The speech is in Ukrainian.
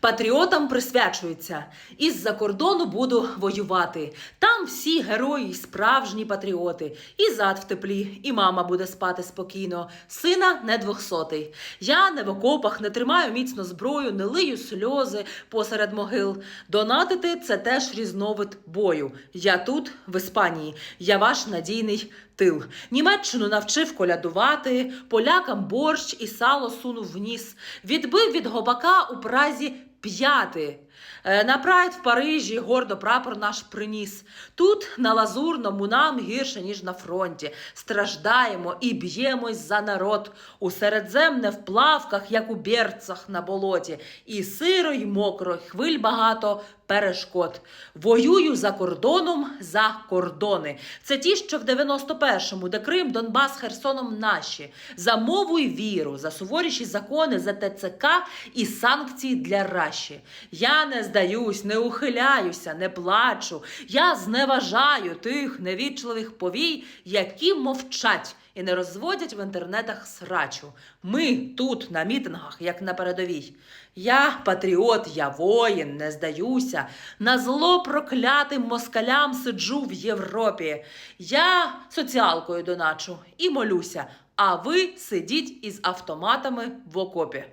Патріотам присвячується. Із-за кордону буду воювати. Там всі герої, справжні патріоти. І зад в теплі, і мама буде спати спокійно. Сина не двохсотий. Я не в окопах, не тримаю міцно зброю, не лию сльози посеред могил. Донатити це теж різновид бою. Я тут, в Іспанії, я ваш надійний тил. Німеччину навчив колядувати, полякам борщ і сало сунув в ніс. Відбив від гобака у Празі п'яти. Е, На прайд в Парижі гордо прапор наш приніс. Тут на лазурному нам гірше, ніж на фронті. Страждаємо і б'ємось за народ. У середземне в плавках, як у берцах на болоті. І сиро, й мокро, хвиль багато перешкод. Воюю за кордоном за кордони. Це ті, що в 91-му, де Крим, Донбас, Херсоном наші. За мову й віру, за суворіші закони, за ТЦК і санкції для Раші. Я не здаюсь, не ухиляюся, не плачу. Я зневажаю тих невічливих повій, які мовчать і не розводять в інтернетах срачу. Ми тут на мітингах, як на передовій. Я патріот, я воїн, не здаюся. На зло проклятим москалям сиджу в Європі. Я соціалкою доначу і молюся. А ви сидіть із автоматами в окопі.